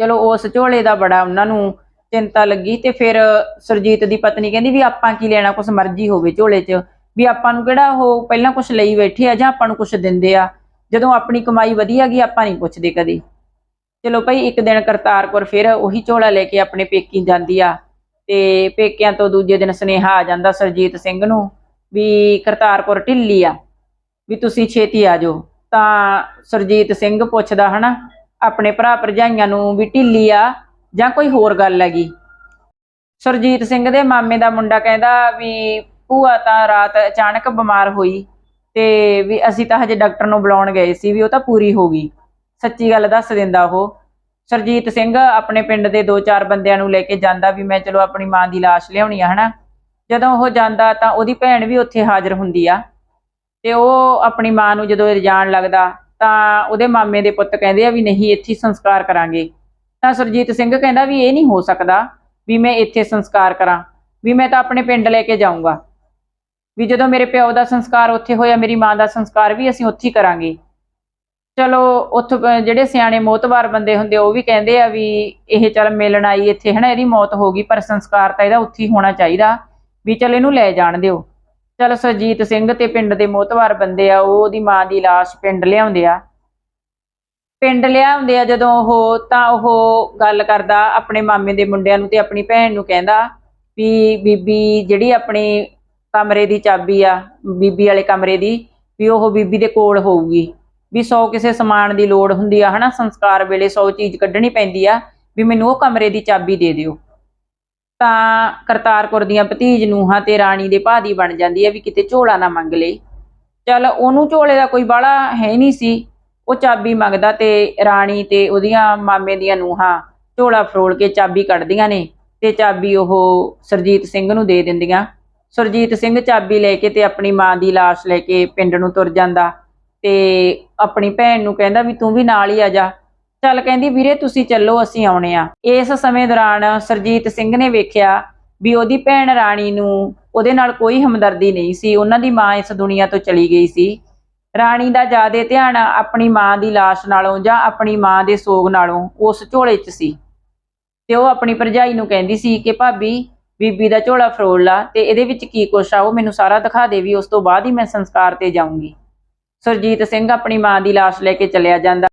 ਚਲੋ ਉਸ ਝੋਲੇ ਦਾ ਬੜਾ ਉਹਨਾਂ ਨੂੰ ਚਿੰਤਾ ਲੱਗੀ ਤੇ ਫਿਰ ਸੁਰਜੀਤ ਦੀ ਪਤਨੀ ਕਹਿੰਦੀ ਵੀ ਆਪਾਂ ਕੀ ਲੈਣਾ, ਕੁਛ ਮਰਜ਼ੀ ਹੋਵੇ ਝੋਲੇ 'ਚ। ਵੀ ਆਪਾਂ ਨੂੰ ਕਿਹੜਾ ਉਹ ਪਹਿਲਾਂ ਕੁਛ ਲਈ ਬੈਠੇ ਆ ਜਾਂ ਆਪਾਂ ਨੂੰ ਕੁਛ ਦਿੰਦੇ ਆ। ਜਦੋਂ ਆਪਣੀ ਕਮਾਈ ਵਧੀਆ ਗਈ, ਆਪਾਂ ਨਹੀਂ ਪੁੱਛਦੇ ਕਦੇ। ਚਲੋ ਭਾਈ ਇੱਕ ਦਿਨ ਕਰਤਾਰਪੁਰ ਫਿਰ ਉਹੀ ਝੋਲਾ ਲੈ ਕੇ ਆਪਣੇ ਪੇਕੀ ਜਾਂਦੀ ਆ। ਤੇ ਪੇਕਿਆਂ ਤੋਂ ਦੂਜੇ ਦਿਨ ਸੁਨੇਹਾ ਆ ਜਾਂਦਾ ਸਰਜੀਤ ਸਿੰਘ ਨੂੰ ਵੀ ਕਰਤਾਰਪੁਰ ਢਿੱਲੀ ਆ, ਵੀ ਤੁਸੀਂ ਛੇਤੀ ਆ ਜਾਓ। ਤਾਂ ਸਰਜੀਤ ਸਿੰਘ ਪੁੱਛਦਾ, ਹਨਾ, ਆਪਣੇ ਭਰਾ ਭਰਜਾਈਆਂ ਨੂੰ ਵੀ ਢਿੱਲੀ ਆ ਜਾਂ ਕੋਈ ਹੋਰ ਗੱਲ ਹੈਗੀ? ਸਰਜੀਤ ਸਿੰਘ ਦੇ ਮਾਮੇ ਦਾ ਮੁੰਡਾ ਕਹਿੰਦਾ ਵੀ ਭੂਆ ਤਾਂ ਰਾਤ ਅਚਾਨਕ ਬਿਮਾਰ ਹੋਈ ਤੇ ਵੀ ਅਸੀਂ ਤਾਂ ਹਜੇ ਡਾਕਟਰ ਨੂੰ ਬੁਲਾਉਣ ਗਏ ਸੀ, ਵੀ ਉਹ ਤਾਂ ਪੂਰੀ ਹੋ ਗਈ। ਸੱਚੀ ਗੱਲ ਦੱਸ ਦਿੰਦਾ ਉਹ। ਸਰਜੀਤ ਸਿੰਘ ਆਪਣੇ ਪਿੰਡ ਦੇ ਦੋ ਚਾਰ ਬੰਦਿਆਂ ਨੂੰ ਲੈ ਕੇ ਜਾਂਦਾ ਵੀ ਮੈਂ ਚਲੋ ਆਪਣੀ ਮਾਂ ਦੀ ਲਾਸ਼ ਲਿਆਉਣੀ ਆ, ਹਨਾ? ਜਦੋਂ ਉਹ ਜਾਂਦਾ ਤਾਂ ਉਹਦੀ ਭੈਣ ਵੀ ਉੱਥੇ ਹਾਜ਼ਰ ਹੁੰਦੀ ਆ। ਤੇ ਉਹ ਆਪਣੀ ਮਾਂ ਨੂੰ ਜਦੋਂ ਰਜਾਣ ਲੱਗਦਾ ਤਾਂ ਉਹਦੇ ਮਾਮੇ ਦੇ ਪੁੱਤ ਕਹਿੰਦੇ ਆ ਵੀ ਨਹੀਂ, ਇੱਥੇ ਸੰਸਕਾਰ ਕਰਾਂਗੇ। ਤਾਂ ਸਰਜੀਤ ਸਿੰਘ ਕਹਿੰਦਾ ਵੀ ਇਹ ਨਹੀਂ ਹੋ ਸਕਦਾ ਵੀ ਮੈਂ ਇੱਥੇ ਸੰਸਕਾਰ ਕਰਾਂ, ਵੀ ਮੈਂ ਤਾਂ ਆਪਣੇ ਪਿੰਡ ਲੈ ਕੇ ਜਾਊਂਗਾ। ਵੀ ਜਦੋਂ ਮੇਰੇ ਪਿਓ ਦਾ ਸੰਸਕਾਰ ਉੱਥੇ ਹੋਇਆ, ਮੇਰੀ ਮਾਂ ਦਾ ਸੰਸਕਾਰ ਵੀ ਅਸੀਂ ਉੱਥੇ ਹੀ ਕਰਾਂਗੇ। ਚਲੋ ਉੱਥੋਂ ਜਿਹੜੇ ਸਿਆਣੇ ਮੋਤਬਾਰ ਬੰਦੇ ਹੁੰਦੇ ਉਹ ਵੀ ਕਹਿੰਦੇ ਆ ਵੀ ਇਹ ਚੱਲ ਮਿਲਣ ਆਈ ਇੱਥੇ, ਹਨਾ, ਇਹਦੀ ਮੌਤ ਹੋ ਗਈ, ਪਰ ਸੰਸਕਾਰ ਤਾਂ ਇਹਦਾ ਉੱਥੇ ਹੋਣਾ ਚਾਹੀਦਾ ਵੀ ਚਲ ਇਹਨੂੰ ਲੈ ਜਾਣ ਦਿਓ। ਚਲ ਸਰਜੀਤ ਸਿੰਘ ਤੇ ਪਿੰਡ ਦੇ ਮੋਤਬਾਰ ਬੰਦੇ ਆ, ਉਹ ਉਹਦੀ ਮਾਂ ਦੀ ਲਾਸ਼ ਪਿੰਡ ਲਿਆਉਂਦੇ ਆ। ਪਿੰਡ ਲਿਆਉਂਦੇ ਆ ਜਦੋਂ ਉਹ, ਤਾਂ ਉਹ ਗੱਲ ਕਰਦਾ ਆਪਣੇ ਮਾਮੇ ਦੇ ਮੁੰਡਿਆਂ ਨੂੰ ਤੇ ਆਪਣੀ ਭੈਣ ਨੂੰ ਕਹਿੰਦਾ ਵੀ ਬੀਬੀ ਜਿਹੜੀ ਆਪਣੀ ਕਮਰੇ ਦੀ ਚਾਬੀ ਆ, ਬੀਬੀ ਵਾਲੇ ਕਮਰੇ ਦੀ, ਵੀ ਉਹ ਬੀਬੀ ਦੇ ਕੋਲ ਹੋਊਗੀ। ਵੀ ਸੌ ਕਿਸੇ ਸਮਾਨ ਦੀ ਲੋੜ ਹੁੰਦੀ ਆ, ਹਨਾ, ਸੰਸਕਾਰ ਵੇਲੇ ਸੌ ਚੀਜ਼ ਕੱਢਣੀ ਪੈਂਦੀ ਆ, ਵੀ ਮੈਨੂੰ ਉਹ ਕਮਰੇ ਦੀ ਚਾਬੀ ਦੇ ਦਿਓ। ਤਾਂ ਕਰਤਾਰਪੁਰ ਦੀਆਂ ਭਤੀਜ ਨੂੰਹਾਂ ਤੇ ਰਾਣੀ ਦੇ ਭਾਦੀ ਬਣ ਜਾਂਦੀ ਹੈ ਵੀ ਕਿਤੇ ਝੋਲਾ ਨਾ ਮੰਗ ਲੇ ਚੱਲ ਉਹਨੂੰ ਝੋਲੇ ਦਾ ਕੋਈ ਬਾਹਲਾ ਹੈ ਨਹੀਂ ਸੀ। ਉਹ ਚਾਬੀ ਮੰਗਦਾ ਤੇ ਰਾਣੀ ਤੇ ਉਹਦੀਆਂ ਮਾਮੇ ਦੀਆਂ ਨੂੰਹਾਂ ਝੋਲਾ ਫਰੋਲ ਕੇ ਚਾਬੀ ਕੱਢਦੀਆਂ ਨੇ ਤੇ ਚਾਬੀ ਉਹ ਸਰਜੀਤ ਸਿੰਘ ਨੂੰ ਦੇ ਦਿੰਦੀਆਂ। ਸਰਜੀਤ ਸਿੰਘ ਚਾਬੀ ਲੈ ਕੇ ਤੇ ਆਪਣੀ ਮਾਂ ਦੀ ਲਾਸ਼ ਲੈ ਕੇ ਪਿੰਡ ਨੂੰ ਤੁਰ ਜਾਂਦਾ। ਤੇ ਆਪਣੀ ਭੈਣ ਨੂੰ ਕਹਿੰਦਾ ਵੀ ਤੂੰ ਵੀ ਨਾਲ ਹੀ ਆ ਜਾ। ਚੱਲ ਕਹਿੰਦੀ, ਵੀਰੇ, ਤੁਸੀਂ ਚੱਲੋ, ਅਸੀਂ ਆਉਣੇ ਆ। ਇਸ ਸਮੇਂ ਦੌਰਾਨ ਸਰਜੀਤ ਸਿੰਘ ਨੇ ਵੇਖਿਆ ਵੀ ਉਹਦੀ ਭੈਣ ਰਾਣੀ ਨੂੰ ਉਹਦੇ ਨਾਲ ਕੋਈ ਹਮਦਰਦੀ ਨਹੀਂ ਸੀ। ਉਹਨਾਂ ਦੀ ਮਾਂ ਇਸ ਦੁਨੀਆ ਤੋਂ ਚਲੀ ਗਈ ਸੀ। ਰਾਣੀ ਦਾ ਜ਼ਿਆਦਾ ਧਿਆਨ ਆਪਣੀ ਮਾਂ ਦੀ ਲਾਸ਼ ਨਾਲੋਂ ਜਾਂ ਆਪਣੀ ਮਾਂ ਦੇ ਸੋਗ ਨਾਲੋਂ ਉਸ ਝੋਲੇ 'ਚ ਸੀ। ਤੇ ਉਹ ਆਪਣੀ ਭਰਜਾਈ ਨੂੰ ਕਹਿੰਦੀ ਸੀ ਕਿ, ਭਾਬੀ, ਬੀਬੀ ਦਾ ਝੋਲਾ ਫਰੋਲ ਲਾ ਤੇ ਇਹਦੇ ਵਿੱਚ ਕੀ ਕੁਛ ਆ? ਉਹ ਮੈਨੂੰ ਸਾਰਾ ਦਿਖਾ ਦੇ ਵੀ ਉਸ ਤੋਂ ਬਾਅਦ ਹੀ ਮੈਂ ਸੰਸਕਾਰ ਤੇ ਜਾਊਂਗੀ। ਸਰਜੀਤ ਸਿੰਘ ਆਪਣੀ ਮਾਂ ਦੀ ਲਾਸ਼ ਲੈ ਕੇ ਚਲਿਆ ਜਾਂਦਾ।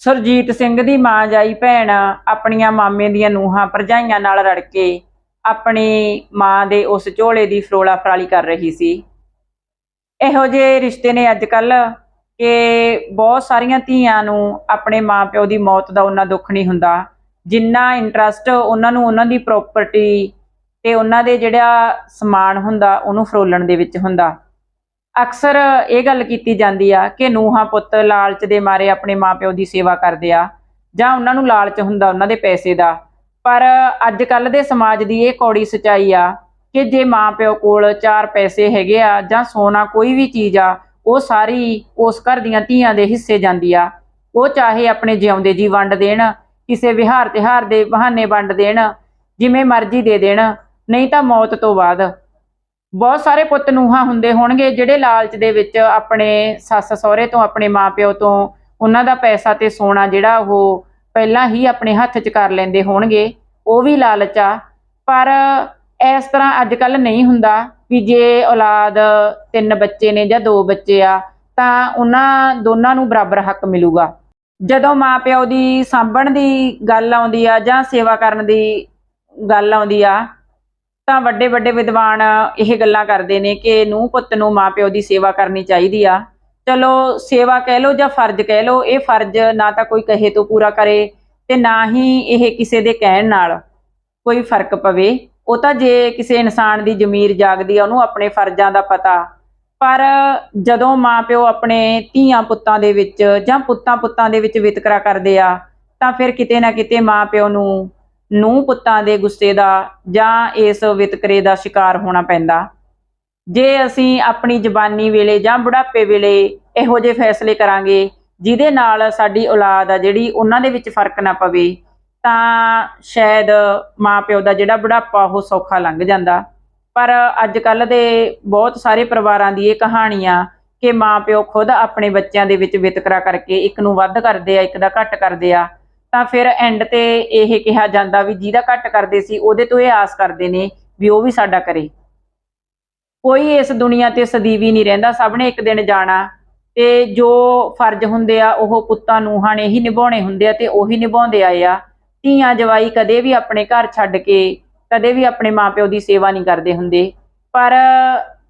ਸਰਜੀਤ ਸਿੰਘ ਦੀ ਮਾਂ ਜਾਈ ਭੈਣ ਆਪਣੀਆਂ ਮਾਮੇ ਦੀਆਂ ਨੂੰਹਾਂ ਭਰਜਾਈਆਂ ਨਾਲ ਰੜ ਕੇ ਆਪਣੀ ਮਾਂ ਦੇ ਉਸ ਝੋਲੇ ਦੀ ਫਰੋਲਾ ਫਰਾਲੀ ਕਰ ਰਹੀ ਸੀ। ਇਹੋ ਜਿਹੇ ਰਿਸ਼ਤੇ ਨੇ ਅੱਜ ਕੱਲ ਕਿ ਬਹੁਤ ਸਾਰੀਆਂ ਧੀਆਂ ਨੂੰ ਆਪਣੇ ਮਾਪਿਓ ਦੀ ਮੌਤ ਦਾ ਉਹਨਾਂ ਦੁੱਖ ਨਹੀਂ ਹੁੰਦਾ। ਜਿੰਨਾ ਇੰਟਰਸਟ ਉਹਨਾਂ ਨੂੰ ਉਹਨਾਂ ਦੀ ਪ੍ਰਾਪਰਟੀ ਤੇ ਉਹਨਾਂ ਦੇ ਜਿਹੜਾ ਸਮਾਨ ਹੁੰਦਾ, ਉਹਨੂੰ ਫਰੋਲਣ ਦੇ ਵਿੱਚ ਹੁੰਦਾ। ਅਕਸਰ ਇਹ ਗੱਲ ਕੀਤੀ ਜਾਂਦੀ ਆ ਕਿ ਨੂੰਹਾਂ ਪੁੱਤ ਲਾਲਚ ਦੇ ਮਾਰੇ ਆਪਣੇ ਮਾਪਿਓ ਦੀ ਸੇਵਾ ਕਰਦੇ ਆ, ਜਾਂ ਉਹਨਾਂ ਨੂੰ ਲਾਲਚ ਹੁੰਦਾ ਉਹਨਾਂ ਦੇ ਪੈਸੇ ਦਾ। ਪਰ ਅੱਜ ਕੱਲ ਦੇ ਸਮਾਜ ਦੀ ਇਹ ਕੌੜੀ ਸਚਾਈ ਆ ਕਿ ਜੇ ਮਾਪਿਓ ਕੋਲ ਚਾਰ ਪੈਸੇ ਹੈਗੇ ਆ ਜਾਂ ਸੋਨਾ ਕੋਈ ਵੀ ਚੀਜ਼ ਆ, ਉਹ ਸਾਰੀ ਉਸ ਘਰ ਦੀਆਂ ਧੀਆਂ ਦੇ ਹਿੱਸੇ ਜਾਂਦੀ ਆ। ਉਹ ਚਾਹੇ ਆਪਣੇ ਜਿਉਂਦੇ ਜੀ ਵੰਡ ਦੇਣ, ਕਿਸੇ ਵਿਹਾਰ ਤਿਹਾਰ ਦੇ ਬਹਾਨੇ ਵੰਡ ਦੇਣ, ਜਿਵੇਂ ਮਰਜ਼ੀ ਦੇ ਦੇਣ, ਨਹੀਂ ਤਾਂ ਮੌਤ ਤੋਂ ਬਾਅਦ। ਬਹੁਤ ਸਾਰੇ ਪੁੱਤ ਨੂੰਹਾਂ ਹੁੰਦੇ ਹੋਣਗੇ ਜਿਹੜੇ ਲਾਲਚ ਦੇ ਵਿੱਚ ਆਪਣੇ ਸੱਸ ਸਹੁਰੇ ਤੋਂ, ਆਪਣੇ ਮਾਪਿਓ ਤੋਂ ਉਹਨਾਂ ਦਾ ਪੈਸਾ ਤੇ ਸੋਨਾ ਜਿਹੜਾ ਉਹ ਪਹਿਲਾਂ ਹੀ ਆਪਣੇ ਹੱਥ 'ਚ ਕਰ ਲੈਂਦੇ ਹੋਣਗੇ, ਉਹ ਵੀ ਲਾਲਚ ਆ। ਪਰ ਇਸ ਤਰ੍ਹਾਂ ਅੱਜ ਕੱਲ ਨਹੀਂ ਹੁੰਦਾ ਵੀ ਜੇ ਔਲਾਦ ਤਿੰਨ ਬੱਚੇ ਨੇ ਜਾਂ ਦੋ ਬੱਚੇ ਆ, ਤਾਂ ਉਹਨਾਂ ਦੋਨਾਂ ਨੂੰ ਬਰਾਬਰ ਹੱਕ ਮਿਲੂਗਾ। ਜਦੋਂ ਮਾਪਿਓ ਦੀ ਸਾਂਭਣ ਦੀ ਗੱਲ ਆਉਂਦੀ ਆ ਜਾਂ ਸੇਵਾ ਕਰਨ ਦੀ ਗੱਲ ਆਉਂਦੀ ਆ ਤਾਂ ਵੱਡੇ ਵੱਡੇ ਵਿਦਵਾਨ ਇਹ ਗੱਲਾਂ ਕਰਦੇ ਨੇ ਕਿ ਨੂੰ ਪੁੱਤ ਨੂੰ ਮਾਪਿਓ ਦੀ ਸੇਵਾ ਕਰਨੀ ਚਾਹੀਦੀ ਆ। ਚਲੋ, ਸੇਵਾ ਕਹਿ ਲਓ ਜਾਂ ਫਰਜ਼ ਕਹਿ ਲਓ, ਇਹ ਫਰਜ਼ ਨਾ ਤਾਂ ਕੋਈ ਕਹੇ ਤੋਂ ਪੂਰਾ ਕਰੇ ਤੇ ਨਾ ਹੀ ਇਹ ਕਿਸੇ ਦੇ ਕਹਿਣ ਨਾਲ ਕੋਈ ਫ਼ਰਕ ਪਵੇ। ਉਹ ਤਾਂ ਜੇ ਕਿਸੇ ਇਨਸਾਨ ਦੀ ਜ਼ਮੀਰ ਜਾਗਦੀ ਆ, ਉਹਨੂੰ ਆਪਣੇ ਫਰਜ਼ਾਂ ਦਾ ਪਤਾ। ਪਰ ਜਦੋਂ ਮਾਪਿਓ ਆਪਣੇ ਧੀਆਂ ਪੁੱਤਾਂ ਦੇ ਵਿੱਚ ਜਾਂ ਪੁੱਤਾਂ ਪੁੱਤਾਂ ਦੇ ਵਿੱਚ ਵਿਤਕਰਾ ਕਰਦੇ ਆ, ਤਾਂ ਫਿਰ ਕਿਤੇ ਨਾ ਕਿਤੇ ਮਾਪਿਓ ਨੂੰ ਨੂੰ ਪੁੱਤਾਂ ਦੇ ਗੁੱਸੇ ਦਾ ਜਾਂ ਇਸ ਵਿਤਕਰੇ ਦਾ ਸ਼ਿਕਾਰ ਹੋਣਾ ਪੈਂਦਾ। ਜੇ ਅਸੀਂ ਆਪਣੀ ਜਬਾਨੀ ਵੇਲੇ ਜਾਂ ਬੁਢਾਪੇ ਵੇਲੇ ਇਹੋ ਜਿਹੇ ਫੈਸਲੇ ਕਰਾਂਗੇ, ਜਿਹਦੇ ਨਾਲ ਸਾਡੀ ਔਲਾਦ ਆ ਜਿਹੜੀ ਉਹਨਾਂ ਦੇ ਵਿੱਚ ਫ਼ਰਕ ਨਾ ਪਵੇ, ਤਾਂ ਸ਼ਾਇਦ ਮਾਪਿਓ ਦਾ ਜਿਹੜਾ ਬੁਢਾਪਾ ਉਹ ਸੌਖਾ ਲੰਘ ਜਾਂਦਾ। ਪਰ ਅੱਜ ਕੱਲ ਦੇ ਬਹੁਤ ਸਾਰੇ ਪਰਿਵਾਰਾਂ ਦੀ ਇਹ ਕਹਾਣੀ ਆ ਕਿ ਮਾਪਿਓ ਖੁਦ ਆਪਣੇ ਬੱਚਿਆਂ ਦੇ ਵਿੱਚ ਵਿਤਕਰਾ ਕਰਕੇ ਇੱਕ ਨੂੰ ਵੱਧ ਕਰਦੇ ਆ, ਇੱਕ ਦਾ ਘੱਟ ਕਰਦੇ ਆ ਤਾਂ ਫਿਰ ਐਂਡ ਤੇ ਇਹ ਕਿਹਾ ਜਾਂਦਾ ਵੀ ਜਿਹਦਾ ਘੱਟ ਕਰਦੇ ਸੀ, ਉਹਦੇ ਤੋਂ ਇਹ ਆਸ ਕਰਦੇ ਨੇ ਵੀ ਉਹ ਵੀ ਸਾਡਾ ਕਰੇ। ਕੋਈ ਇਸ ਦੁਨੀਆ ਤੇ ਸਦੀਵੀ ਨਹੀਂ ਰਹਿੰਦਾ, ਸਭ ਨੇ ਇੱਕ ਦਿਨ ਜਾਣਾ ਤੇ ਜੋ ਫਰਜ਼ ਹੁੰਦੇ ਆ, ਉਹ ਪੁੱਤਾਂ, ਨੂੰਹਾਂ ਨੇ ਹੀ ਨਿਭਾਉਣੇ ਹੁੰਦੇ ਆ ਤੇ ਉਹੀ ਨਿਭਾਉਂਦੇ ਆਏ ਆ। ਧੀਆਂ, ਜਵਾਈ ਕਦੇ ਵੀ ਆਪਣੇ ਘਰ ਛੱਡ ਕੇ, ਕਦੇ ਵੀ ਆਪਣੇ ਮਾਪਿਓ ਦੀ ਸੇਵਾ ਨਹੀਂ ਕਰਦੇ ਹੁੰਦੇ। ਪਰ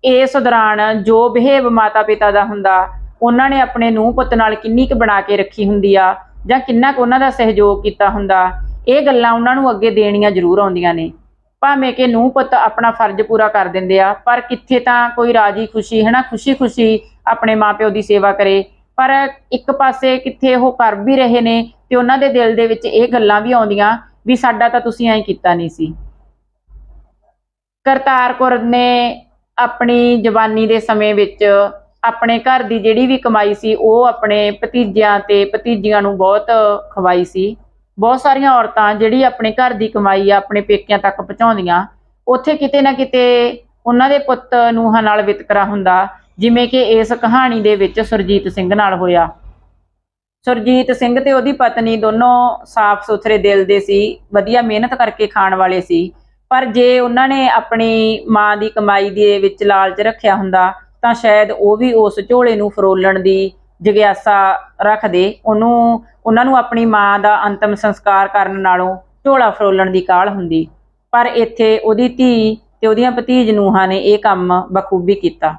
ਇਸ ਦੌਰਾਨ ਜੋ ਬਿਹੇਵ ਮਾਤਾ ਪਿਤਾ ਦਾ ਹੁੰਦਾ, ਉਹਨਾਂ ਨੇ ਆਪਣੇ ਨੂੰਹ ਪੁੱਤ ਨਾਲ ਕਿੰਨੀ ਕੁ ਬਣਾ ਕੇ ਰੱਖੀ ਹੁੰਦੀ ਆ ਜਾਂ ਕਿੰਨਾ ਕੁ ਉਹਨਾਂ ਦਾ ਸਹਿਯੋਗ ਕੀਤਾ ਹੁੰਦਾ, ਇਹ ਗੱਲਾਂ ਉਹਨਾਂ ਨੂੰ ਅੱਗੇ ਦੇਣੀਆਂ ਜ਼ਰੂਰ ਆਉਂਦੀਆਂ ਨੇ। ਭਾਵੇਂ ਕਿ ਨੂੰਹ ਪੁੱਤ ਆਪਣਾ ਫਰਜ਼ ਪੂਰਾ ਕਰ ਦਿੰਦੇ ਆ, ਪਰ ਕਿੱਥੇ ਤਾਂ ਕੋਈ ਰਾਜੀ ਖੁਸ਼ੀ, ਹਨਾ? ਖੁਸ਼ੀ-ਖੁਸ਼ੀ ਆਪਣੇ ਮਾਪਿਓ ਦੀ ਸੇਵਾ ਕਰੇ। ਪਰ ਇੱਕ ਪਾਸੇ ਕਿੱਥੇ ਉਹ ਕਰ ਵੀ ਰਹੇ ਨੇ ਤੇ ਉਹਨਾਂ ਦੇ ਦਿਲ ਦੇ ਵਿੱਚ ਇਹ ਗੱਲਾਂ ਵੀ ਆਉਂਦੀਆਂ ਵੀ ਸਾਡਾ ਤਾਂ ਤੁਸੀਂ ਐਂ ਕੀਤਾ ਨਹੀਂ ਸੀ। ਕਰਤਾਰ ਕੌਰ ਨੇ ਆਪਣੀ ਜਵਾਨੀ ਦੇ ਸਮੇਂ ਵਿੱਚ ਆਪਣੇ ਘਰ ਦੀ ਜਿਹੜੀ ਵੀ ਕਮਾਈ ਸੀ, ਉਹ ਆਪਣੇ ਭਤੀਜਿਆਂ ਤੇ ਭਤੀਜੀਆਂ ਨੂੰ ਬਹੁਤ ਖਵਾਈ ਸੀ। ਬਹੁਤ ਸਾਰੀਆਂ ਔਰਤਾਂ ਜਿਹੜੀ ਆਪਣੇ ਘਰ ਦੀ ਕਮਾਈ ਆ, ਆਪਣੇ ਪੇਕਿਆਂ ਤੱਕ ਪਹੁੰਚਾਉਂਦੀਆਂ, ਉੱਥੇ ਕਿਤੇ ਨਾ ਕਿਤੇ ਉਹਨਾਂ ਦੇ ਪੁੱਤ ਨੂੰਹਾਂ ਨਾਲ ਵਿਤਕਰਾ ਹੁੰਦਾ, ਜਿਵੇਂ ਕਿ ਇਸ ਕਹਾਣੀ ਦੇ ਵਿੱਚ ਸੁਰਜੀਤ ਸਿੰਘ ਨਾਲ ਹੋਇਆ। ਸੁਰਜੀਤ ਸਿੰਘ ਤੇ ਉਹਦੀ ਪਤਨੀ ਦੋਨੋਂ ਸਾਫ਼ ਸੁਥਰੇ ਦਿਲ ਦੇ ਸੀ, ਵਧੀਆ ਮਿਹਨਤ ਕਰਕੇ ਖਾਣ ਵਾਲੇ ਸੀ। ਪਰ ਜੇ ਉਹਨਾਂ ਨੇ ਆਪਣੀ ਮਾਂ ਦੀ ਕਮਾਈ ਦੇ ਵਿੱਚ ਲਾਲਚ ਰੱਖਿਆ ਹੁੰਦਾ ਤਾਂ ਸ਼ਾਇਦ ਉਹ ਵੀ ਉਸ ਝੋਲੇ ਨੂੰ ਫਰੋਲਣ ਦੀ ਜਗਿਆਸਾ ਰੱਖਦੇ। ਉਹਨੂੰ, ਉਹਨਾਂ ਨੂੰ ਆਪਣੀ ਮਾਂ ਦਾ ਅੰਤਮ ਸੰਸਕਾਰ ਕਰਨ ਨਾਲੋਂ ਝੋਲਾ ਫਰੋਲਣ ਦੀ ਕਾਲ ਹੁੰਦੀ। ਪਰ ਇੱਥੇ ਉਹਦੀ ਧੀ ਤੇ ਉਹਦੀਆਂ ਭਤੀਜ ਨੂੰਹਾਂ ਨੇ ਇਹ ਕੰਮ ਬਖੂਬੀ ਕੀਤਾ।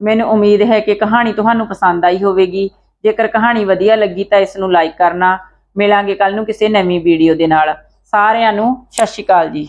ਮੈਨੂੰ ਉਮੀਦ ਹੈ ਕਿ ਕਹਾਣੀ ਤੁਹਾਨੂੰ ਪਸੰਦ ਆਈ ਹੋਵੇਗੀ। ਜੇਕਰ ਕਹਾਣੀ ਵਧੀਆ ਲੱਗੀ ਤਾਂ ਇਸ ਨੂੰ ਲਾਈਕ ਕਰਨਾ। ਮਿਲਾਂਗੇ ਕੱਲ ਨੂੰ ਕਿਸੇ ਨਵੀਂ ਵੀਡੀਓ ਦੇ ਨਾਲ। ਸਾਰਿਆਂ ਨੂੰ ਸਤਿ ਸ਼੍ਰੀ ਅਕਾਲ ਜੀ।